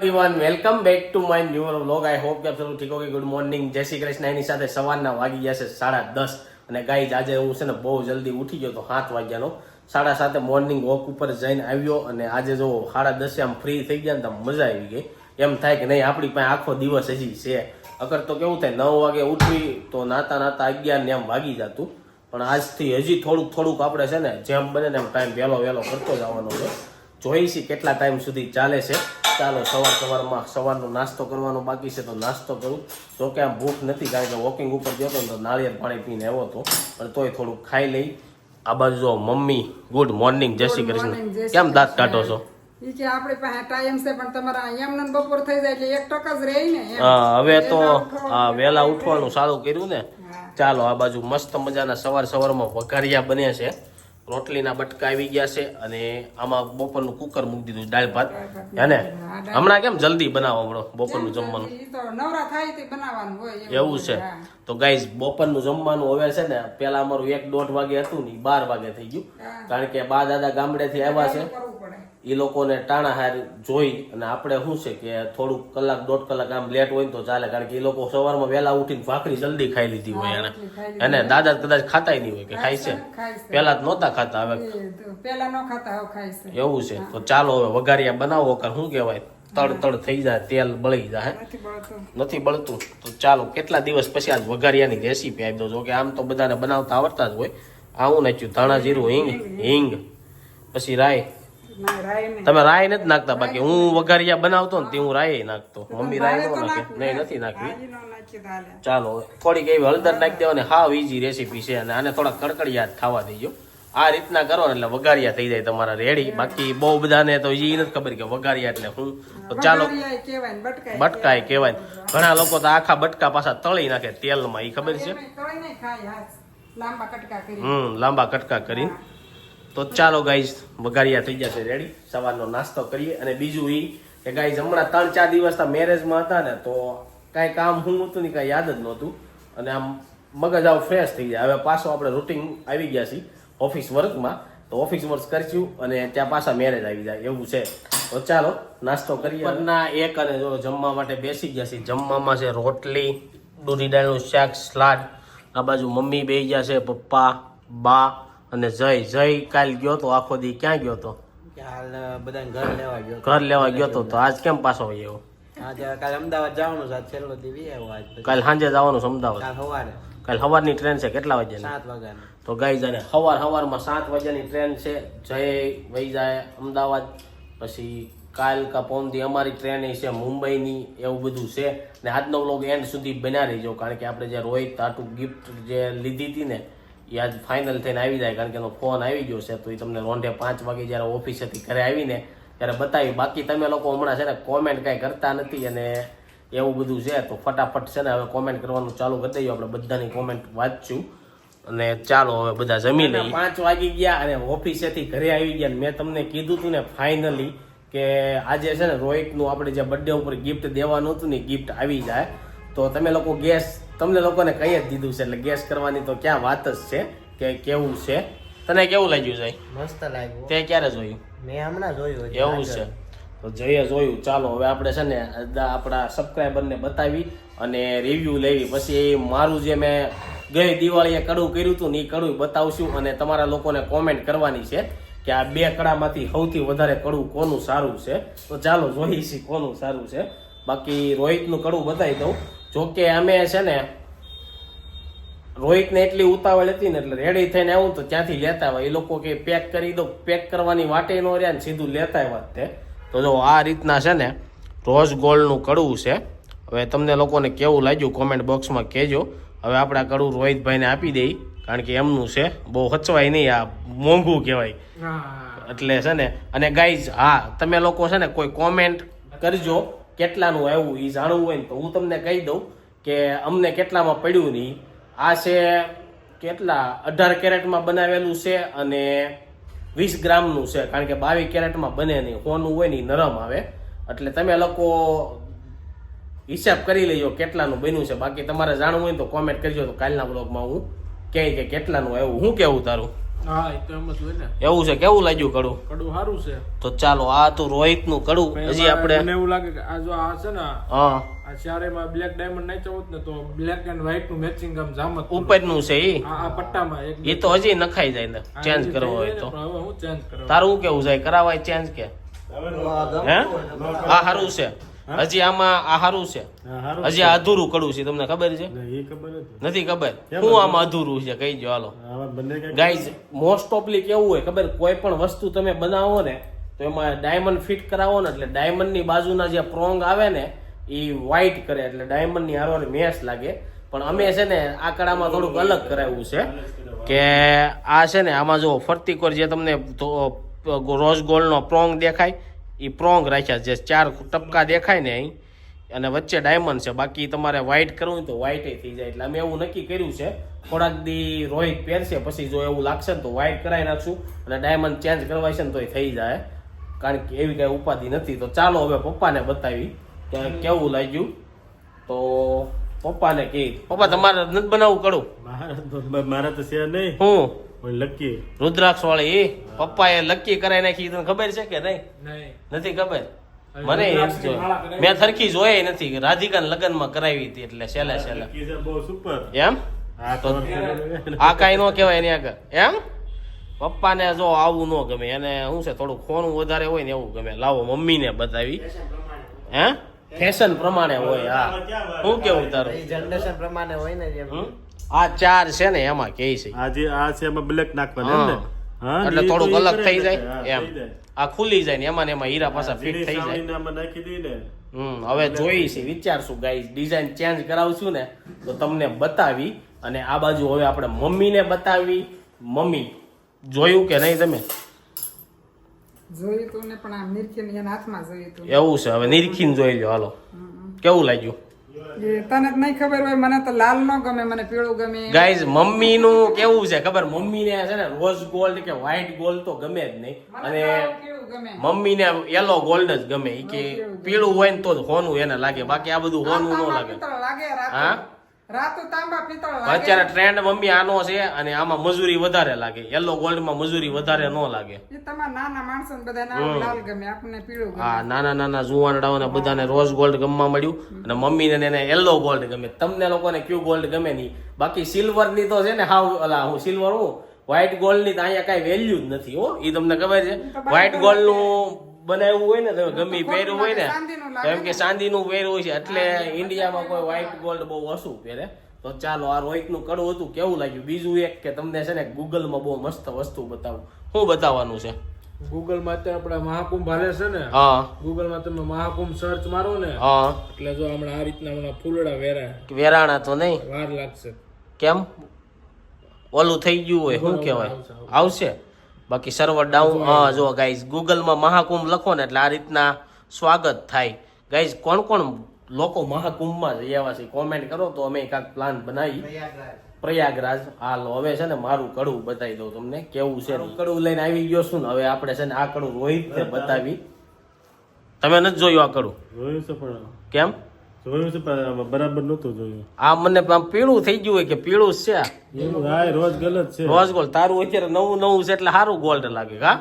Everyone welcome back to my new vlog I hope કે આપ સૌ ઠીક ઓકે ગુડ મોર્નિંગ જય શ્રી કૃષ્ણ. એની સાથે સવારના વાગી ગયા છે સાડા દસ. અને ગાઈઝ આજે હું છે ને બહુ જલ્દી ઉઠી ગયો તો સાત વાગ્યાનો. સાડા સાતે મોર્નિંગ વોક ઉપર જઈને આવ્યો અને આજે જો સાડા દસે આમ ફ્રી થઈ ગયા ને તો મજા આવી ગઈ. એમ થાય કે નહીં, આપણી પાસે આખો દિવસ હજી છે. અગર તો કેવું થાય, નવ વાગે ઉઠવી તો નાતા નાતા અગિયાર ને એમ વાગી જતું. પણ આજથી હજી થોડુંક થોડુંક આપણે છે ને જેમ બને ને એમ ટાઈમ વહેલો વહેલો કરતો જવાનો છે. જોઈશી કેટલા ટાઈમ સુધી ચાલે છે? ચાલો સવાર સવારમાં સવારનો નાસ્તો કરવાનો બાકી છે તો નાસ્તો કરું. જો કે આમ ભૂખ નથી કારણ કે વોકિંગ ઉપર ગયો હતો ને તો નાળિયેર પાણી પીને આવ્યો હતો. પણ તોય થોડુંક ખાઈ લઈ. આ બાજુ જો મમ્મી ગુડ મોર્નિંગ જય શ્રી કૃષ્ણ. કેમ દાંત કાઢો છો? કે આપણી પાસે ટાઈમ છે પણ તમારા ને બપોર થઈ જાય એટલે એક ટક જ રહી ને હા, હવે તો. વહેલા ઉઠવાનું સારું કર્યું ને. ચાલો આ બાજુ મસ્ત મજાના સવાર સવારમાં વઘારિયા બન્યા છે. રોટલીના બટકા આવી ગયા છે અને આમાં બપોરનું કુકર મૂકી દીધું દાળ ભાત. હે ને? હા, દાળ હમણાં કેમ જલ્દી બનાવો હમણાં બપોરનું જમવાનું? એવું છે. તો ગાઈઝ બપોરનું જમવાનું હવે છે ને પેલા અમારું એક દોઢ વાગે હતું ને બાર વાગે થઈ ગયું. કારણ કે બા દાદા ગામડેથી આવ્યા છે. એ લોકોને ટાણાહાર જોઈ અને આપણે શું છે કે થોડુંક કલાક દોઢ કલાક આમ લેટ હોય ને તો ચાલે કારણ કે એ લોકો સવારમાં વહેલા ઉઠીને ભાખરી જલ્દી ખાઈ લીધી હોય એને. એને દાદા કદાચ ખાતાય નહીં હોય કે ખાય છે. પેલા જ નહોતા ખાતા હવે એ ન ખાતા ખાય છે. એવું છે. તો ચાલો હવે વઘારિયા બનાવો કે શું કહેવાય તળ તળ થઈ જાય તેલ બળી જાય. નથી બળતું. નથી બળતું. તો ચાલો કેટલા દિવસ પછી આજ વઘારિયાની રેસીપી આપી દો. જો કે આમ તો બધાને બનાવતા આવડતા જ હોય. આવું નાખ્યું ધાણા જીરું હિંગ હિંગ પછી રાય તમે રાય નથી નાખતા બાકી હું વઘારિયા બનાવતો ને તે હું રાય નાખતો. મમ્મી રાય નો નાખે? નહીં નથી નાખવી. ચાલો થોડીક એવી હળદર નાખી દેવાની હાવ ઈઝી રેસીપી છે અને આને થોડા કડકડિયાત ખાવા દેજો. આ રીતના કરો એટલે વઘારિયા થઈ જાય તમારા રેડી બાકી બહુ બધાને તો એ નથી ખબર કે વઘારિયા એટલે હું તો ચાલો બટકાય કહેવાય. ઘણા લોકો તો આખા બટકા પાછા તળી નાખે તેલમાં એ ખબર છે? હમ લાંબા કટકા કરીને તો ચાલો ગાઈઝ વઘારિયા થઈ જશે રેડી સવારનો નાસ્તો કરીએ અને બીજું એ કે ગાઈઝ હમણાં ત્રણ ચાર દિવસના મેરેજમાં હતા ને, તો કાંઈ કામ હું હતું ને કાંઈ યાદ જ નહોતું. અને આમ મગજ આવું ફ્રેશ થઈ જાય હવે પાછો આપણે રૂટિન આવી ગયા છીએ ઓફિસ વર્કમાં તો ઓફિસ વર્ક કરીશું અને ત્યાં પાછા મેરેજ આવી જાય, એવું છે. તો ચાલો, નાસ્તો કરીએ બપોરના એક અને જો જમવા માટે બેસી ગયા છીએ. જમવામાં છે રોટલી, દૂધી દાળનું શાક સલાડ આ બાજુ મમ્મી બેસી ગયા છે, પપ્પા, બા અને જય જય કાલ ગયો તો આખો દી ક્યાં ગયો તો? હાલ બધા ઘર લેવા ગયો ઘર લેવા ગયો તો તો આજ કેમ પાછો આવ્યો આજે કાલે અમદાવાદ જવાનું છે છેલ્લો દી આવ્યો આજ કાલ સાંજે જવાનું છે અમદાવાદ? કાલ સવારે. કાલ સવારની ટ્રેન છે કેટલા વાગે સાત વાગ્યા તો ગાઈ જાને સવાર સવારમાં સાત વાગ્યાની ટ્રેન છે જય વહી જાય અમદાવાદ પછી કાલ કા પહોંચી અમારી ટ્રેન છે મુંબઈની એવું બધું છે. ને આજનો બ્લોગ એન્ડ સુધી બન્યા રહીજો કારણ કે આપણે જે રોહિત તાટુ ગિફ્ટ જે લીધી હતી ને એ આજ ફાઇનલ થઈને આવી જાય કારણ કે એનો ફોન આવી ગયો છે તો એ તમને રોંઢે પાંચ વાગે જ્યારે ઓફિસેથી ઘરે આવીને ત્યારે બતાવી બાકી તમે લોકો હમણાં છે ને કોમેન્ટ કાંઈ કરતા નથી અને એવું બધું છે તો ફટાફટ છે ને હવે કોમેન્ટ કરવાનું ચાલુ કરી દઈએ. આપણે બધાની કોમેન્ટ વાંચશું. અને ચાલો હવે બધા જમી લઈએ. પાંચ વાગી ગયા અને ઓફિસેથી ઘરે આવી ગયા. મેં તમને કીધું હતું ને ફાઇનલી કે આજે છે ને રોહિતનું આપણે જે બર્થડે ઉપર ગિફ્ટ દેવાનું હતું ને ગિફ્ટ આવી જાય. તો તમે લોકો ગેસ તમને લોકોને કહી જ દીધું છે એટલે ગેસ કરવાની તો ક્યાં વાત જ છે કે કેવું છે? તને કેવું લાગ્યું જાય મસ્ત લાગ્યું. તે ક્યારે જોયું? મેં હમણાં જોયું એવું છે. તો જઈએ જોયું. ચાલો હવે આપણે છે ને આપણા સબસ્ક્રાઈબરને બતાવી અને રિવ્યૂ લેવી. પછી મારું જે મેં ગઈ દિવાળીએ કડું કર્યું હતું ને એ કડું બતાવશું અને તમારા લોકોને કોમેન્ટ કરવાની છે કે આ બે કડામાંથી સૌથી વધારે કડું કોનું સારું છે. તો ચાલો જોઈશી કોનું સારું છે. બાકી રોહિતનું કડું બતાવી દઉં. જોકે અમે છે ને રોહિતને એટલી ઉતાવળ હતી ને એટલે રેડી થઈને આવું તો ત્યાંથી લેતા આવ્યા. એ લોકો કે પેક કરી દો પેક કરવાની વાટે નો રહ્યા ને સીધું લેતા આવ્યા તે. તો જો આ રીતના છે ને રોઝ ગોલ્ડનું કડવું છે. હવે તમને લોકોને કેવું લાગ્યું કોમેન્ટ બોક્સમાં કહેજો. હવે આપણે આ કડવું રોહિતભાઈને આપી દઈ કારણ કે એમનું છે બહુ હચવાય નહીં આ મોંઘું કહેવાય. એટલે છે ને અને ગાઈઝ હા તમે લોકો છે ને કોઈ કોમેન્ટ કરજો. કેટલાનું આવ્યું એ જાણવું હોય ને તો હું તમને કહી દઉં કે અમને કેટલામાં પડ્યું નહીં આ છે કેટલા? અઢાર કેરેટમાં બનાવેલું છે અને વીસ ગ્રામનું છે, કારણ કે બાવીસ કેરેટમાં બને નહીં હોનું હોય ને ઈ નરમ આવે. એટલે તમે લોકો હિસાબ કરી લેજો કેટલાનું બન્યું છે. બાકી તમારે જાણવું હોય તો કોમેન્ટ કરજો. તો કાલના બ્લોગમાં હું કહે કે કેટલાનું આવ્યું. હું કેવું તારું? હા એ તો હોય ને. એવું છે કેવું લાગ્યું કડું? કડું સારું છે. તો ચાલો આ તો રોહિતનું કડું હજી મને એવું લાગે કે આ જો આ છે ને હા. આ ચારેમાં બ્લેક ડાયમંડ નાખ્યો હોત ને તો બ્લેક એન્ડ વ્હાઈટનું મેચિંગ આમ જામત ઉપરનું છે ઈ? આ પટ્ટામાં એક એ તો હજી નખાઈ જાય ને ચેન્જ કરવો હોય તો. ને, હવે હું ચેન્જ કરવા તારું શું કેવું છે? કરાવાય ચેન્જ કે? હે? આ સારું છે. હજી આમાં આ સારું છે. હજી અધૂરું કડું છે તમને ખબર છે? નથી. ખબર? શું આમાં અધૂરું છે કહી જો હાલો. ગાઈઝ મોસ્ટ ઓફલી કેવું હોય ખબર? કોઈ પણ વસ્તુ તમે બનાવો ને તો એમાં ડાયમંડ ફિટ કરાવો ને એટલે ડાયમંડની બાજુના જે પ્રોંગ આવે ને એ વ્હાઈટ કરે એટલે ડાયમંડની હારવાર મેસ લાગે. પણ અમે છે ને આ કડામાં થોડુંક અલગ કરાવ્યું છે કે આ છે ને આમાં જો ફરતી કોર જે તમને રોઝ ગોલ્ડ નો પ્રોંગ દેખાય એ પ્રોંગ રાખ્યા જે ચાર ટપકા દેખાય ને અહીં અને વચ્ચે ડાયમંડ છે. બાકી તમારે વ્હાઇટ કરવું તો વ્હાઇટે થઈ જાય. એટલે અમે એવું નક્કી કર્યું છે થોડાક દી રોહિત પહેરશે પછી જો એવું લાગશે ને તો વ્હાઇટ કરાવી નાખશું અને ડાયમંડ ચેન્જ કરવા છે ને તોય થઈ જાય. કારણ કે એવી કાંઈ ઉપાધિ નથી. તો ચાલો હવે પપ્પાને બતાવી કે કેવું લાગ્યું. તો પપ્પાને કહી. પપ્પા તમારે નથી બનાવવું કડું? મારા તો મારા તો છે નહીં. હું? લકી. રુદ્રાક્ષ વાળી એ પપ્પાએ લકી કરાઈ નાખી તને ખબર છે કે નહીં? નથી ખબર? મને એમ જો મેં થરખી જોઈ નથી. રાધિકા લગ્નમાં કરાવી હતી એટલે છેલ્લે છેલ્લે. લકી છે બહુ સુપર એમ? આ તો નો કાંઈ ન કહેવાય એની આગળ. એમ? પપ્પાને જો આવું ન ગમે એને શું છે થોડું ખોણું વધારે હોય ને એવું ગમે. લાવો મમ્મીને બતાવી. હે? ફેશન પ્રમાણે. હોય હા. શું કેવું તારું? જનરેશન પ્રમાણે હોય ને જેમ? આ ચાર છે ને એમાં કે છે. આજે આ છે એમાં બ્લેક નાખવાનું એમ ને? એટલે થોડુંક અલગ થઈ જાય એમ. આ ખુલી જાય ને એમાં ને એમાં હીરા પાછા ફિટ થઈ જાય. નાખી દઈ ને. હમ હવે જોઈ છે વિચારશું ગાઈસ ડિઝાઇન ચેન્જ કરાવશું ને તો તમને બતાવી અને આ બાજુ હવે આપણે મમ્મીને બતાવી. મમ્મી જોયું કે નહીં તમે? જોયું તું ને પણ આ નિરખીને એના હાથમાં જોયું તું એવું છે હવે નિરીખીને જોઈ લો હાલો. કેવું લાગ્યું? તને જ નહીં ખબર હોય મને તો લાલ ન ગમે મને પીળું ગમે. ગાઈઝ મમ્મીનું કેવું છે ખબર? મમ્મીને છે ને રોઝ ગોલ્ડ કે વ્હાઈટ ગોલ્ડ તો ગમે જ નહીં. અને મમ્મી મમ્મીને યલો ગોલ્ડ જ ગમે. કે પીળું હોય ને તો જ હોનું એને લાગે. બાકી આ બધું હોનું ન લાગે. હા? અત્યારે ટ્રેન્ડ મમ્મી આનો છે અને આમાં મજૂરી વધારે લાગે. યલો ગોલ્ડમાં મજૂરી વધારે ન લાગે. હા નાના નાના જુવાનડાઓને બધાને રોઝ ગોલ્ડ ગમવા મળ્યું. અને મમ્મીને ને એને યલો ગોલ્ડ ગમે. તમને લોકોને ક્યુ ગોલ્ડ ગમે નહીં. બાકી સિલ્વરની તો છે ને હાવ અલા હું સિલ્વર હું વ્હાઈટ ગોલ્ડની તો અહીંયા કઈ વેલ્યુ જ નથી હો. એ તમને ખબર છે? વ્હાઈટ ગોલ્ડનું બનાવ્યું હોય ને તમે ગમે પહેર્યું હોય ને કેમ કે ચાંદીનું પહેર્યું હોય છે. એટલે ઇન્ડિયામાં કોઈ વ્હાઈટ ગોલ્ડ બહુ ઓછું પહેરે. તો ચાલો આ રોહિતનું કડવું હતું કેવું લાગ્યું? બીજું એક કે તમને છે ને ગૂગલમાં બહુ મસ્ત વસ્તુ બતાવું. શું બતાવવાનું છે? ગૂગલમાં અત્યારે આપણે મહાકુંભ હાલે છે ને હા. ગૂગલમાં તમે મહાકુંભ સર્ચ મારો ને હા. એટલે જો હમણાં આ રીતના હમણાં ફૂલડા વેરા. વેરાણા તો નહીં? વાર લાગશે. કેમ? ઓલું થઈ ગયું હોય શું કહેવાય? આવશે? બાકી સર્વર ડાઉન હા જો ગાઈઝ ગૂગલમાં મહાકુંભ લખો ને એટલે આ રીતના સ્વાગત થાય. ગાઈઝ કોણ કોણ લોકો મહાકુંભમાં જઈ આવ્યા છે કોમેન્ટ કરો તો અમે કાંઈક પ્લાન બનાવી. પ્રયાગરાજ. હાલો હવે છે ને મારું કડવું બતાવી દઉં તમને કેવું છે કડવું લઈને આવી ગયો છું ને હવે આપણે છે ને આ કડવું રોહિત બતાવી. તમે નથી જોયું આ કડવું રોહિત કેમ? જોયું છે બરાબર નહોતું જોયું. આ મને પીળું થઈ ગયું હોય કે પીળું જ છે એવું હા રોજ ગલત છે. રોઝ ગોલ્ડ તારું અત્યારે નવું નવું છે એટલે સારું ગોલ્ડ લાગે કા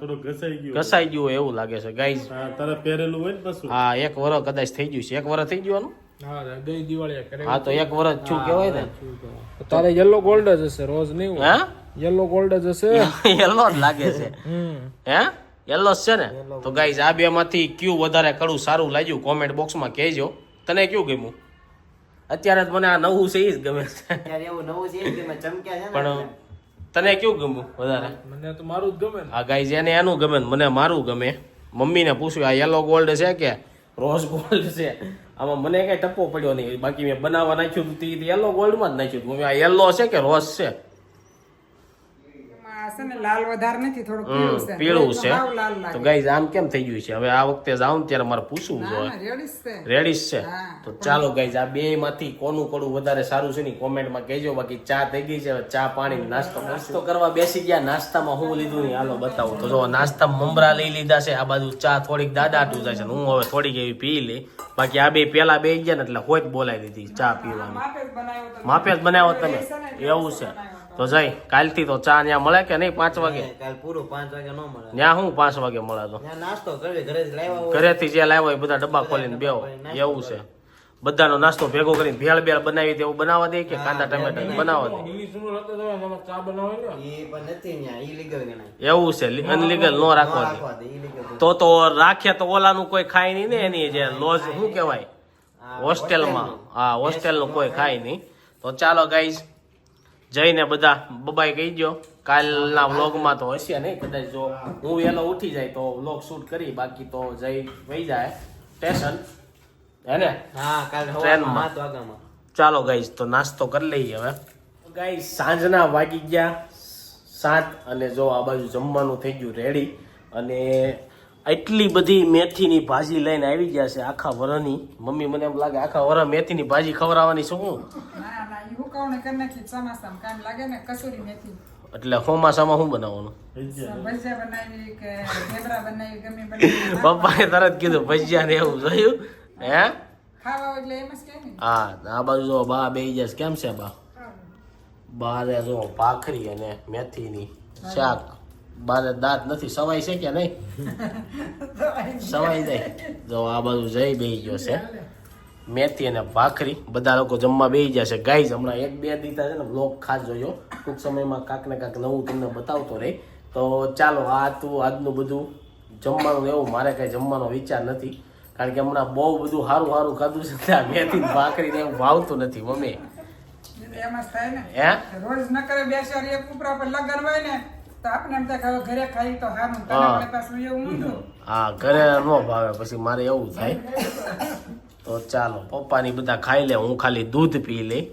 થોડું ઘસાઈ ગયું ઘસાઈ ગયું હોય એવું લાગે છે ગાઈઝ. તારે પહેરેલું હોય ને પાછું? હા એક વરસ કદાચ થઈ ગયું છે. એક વરસ થઈ ગયું હા ગઈ દિવાળી કરે. હા તો એક વરસ છું કેવાય ને. તારે યલો ગોલ્ડ જ હશે રોજ નહીં હે? યલો ગોલ્ડ જ હશે. યલો જ લાગે છે. હે? યલો છે ને? તો ગાઈઝ આ બે માંથી કયું વધારે કડું સારું લાગ્યું? કોમેન્ટ બોક્સમાં કહેજો. તને કયું ગમ્યું? અત્યારે જ મને આ નવું છે એ જ ગમે છે. એવું નવું છે કે ચમક્યા છે પણ તને કેવું ગમ્યું વધારે? મને તો મારું જ ગમે આ ગાય એને એનું ગમે ને મને મારું ગમે. મમ્મીને પૂછ્યું આ યલો ગોલ્ડ છે કે રોઝ ગોલ્ડ છે? આમાં મને કઈ ટપ્પો પડ્યો નહીં. બાકી મેં બનાવવા નાખ્યું હતું તે યલો ગોલ્ડમાં જ નાખ્યું હતું. મમ્મી આ યલો છે કે રોઝ છે એમાં છે ને લાલ વધારે નથી થોડું હમ, પીળું છે. પીળું છે. હાવ લાલ તો ગાઈઝ આમ કેમ થઈ ગયું છે? હવે આ વખતે જાઉં ને ત્યારે મારે પૂછવું જોઈએ ના છે. રેડીશ છે. હા. તો ચાલો ગાઈઝ આ બે માંથી કોનું કડું વધારે સારું છે ને કોમેન્ટમાં કહેજો. બાકી ચા થઈ ગઈ છે ચા પાણી નાસ્તો નાસ્તો કરવા બેસી ગયા નાસ્તામાં હું લીધું નહીં હાલો બતાવું. તો જો નાસ્તામાં મમરા લઈ લીધા છે આ બાજુ ચા થોડીક દાદા જાય છે હું હવે થોડીક એવી પી લે. બાકી આ બે પેલા બે ગયા ને એટલે હોજ બોલાવી દીધી ચા પીવાની. માપે જ બનાવ્યો તો માપે જ બનાવ્યો તમે. એવું છે. તો જઈ કાલથી તો ચા ત્યાં મળે કે નહીં? પાંચ વાગે? કાલ પૂરું પાંચ વાગે ન મળે. ત્યાં હું પાંચ વાગે મળે તો? નાસ્તો કરવી ઘરે ઘરેથી જે લાવ્યો હોય એ બધા ડબ્બા ખોલીને બેહો. એવું છે. બધાનો નાસ્તો ભેગો કરીને ભેળ બેળ બનાવી તેવું બનાવવા દે કે કાંદા ટમેટા બનાવવા દે. એવું છે અનલીગલ નો રાખવા દે. તો તો રાખે તો ઓલાનું કોઈ ખાય નહીં ને એની જે લોજ શું કહેવાય? હોસ્ટેલમાં. હા હોસ્ટેલનું કોઈ ખાય નહીં. તો ચાલો ગાઈઝ જઈને બધા બબાઈ કહી ગયો કાલના વ્લોગમાં તો હશે નહીં કદાચ જો હું વહેલો ઉઠી જાય તો વ્લોગ શૂટ કરી બાકી તો જઈ વહી જાય. સ્ટેશન હે ને? હા કાલ ટ્રેનમાં. ચાલો ગાઈઝ તો નાસ્તો કરી લઈએ હવે. ગાઈઝ સાંજના વાગી ગયા સાત અને જો આ બાજુ જમવાનું થઈ ગયું રેડી અને એટલી બધી મેથીની ભાજી લઈને આવી ગયા છે આખા વરની. મમ્મી મને એમ લાગે આખા વર મેથીની ભાજી ખવડાવવાની શું એટલે ચોમાસામાં શું બનાવવાનું? પપ્પાએ તરત કીધું ભજીયા ને એવું જોયું? હે? હા આ બાજુ જો બા બે જશે કેમ છે બા? બારે જો ભાખરી અને મેથીની શાક. બારે દાંત નથી સવાય છે કે નહીં? સવાઈ જાય. જો આ બાજુ જઈ બેહી ગયો છે. મેથી અને ભાખરી બધા લોકો જમવા બેહી ગયા છે. ગાઈઝ હમણાં એક બે દીધા છે ને બ્લોગ ખાસ જોયો. ટૂંક સમયમાં કાંક ને કાંક નવું તમને બતાવતો રહે. તો ચાલો આ તું આજનું બધું. જમવાનું એવું મારે કાંઈ જમવાનો વિચાર નથી. કારણ કે હમણાં બહુ બધું સારું સારું ખાધું છે ત્યાં મેથી ભાખરી ને એવું ભાવતું નથી મમ્મી. એમ જ થાય ને. હે? રોજ ન કરે બેસો એક ઉપરા પર લગન હોય ને હા. ઘરે ન ભાવે પછી મારે એવું થાય. તો ચાલો પપ્પાની બધા ખાઈ લે હું ખાલી દૂધ પી લઈ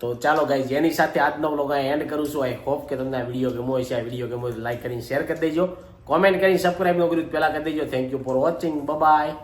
તો ચાલો ગાઈઝ એની સાથે આજનો વ્લોગ અહીં એન્ડ કરું છું. આઈ હોપ કે તમને આ વીડિયો ગમો હશે. આ વીડિયો ગમો લાઈક કરીને શેર કરી દેજો. કોમેન્ટ કરીને સબસ્ક્રાઈબ ન કર્યું પહેલાં કરી દેજો. Thank you for watching bye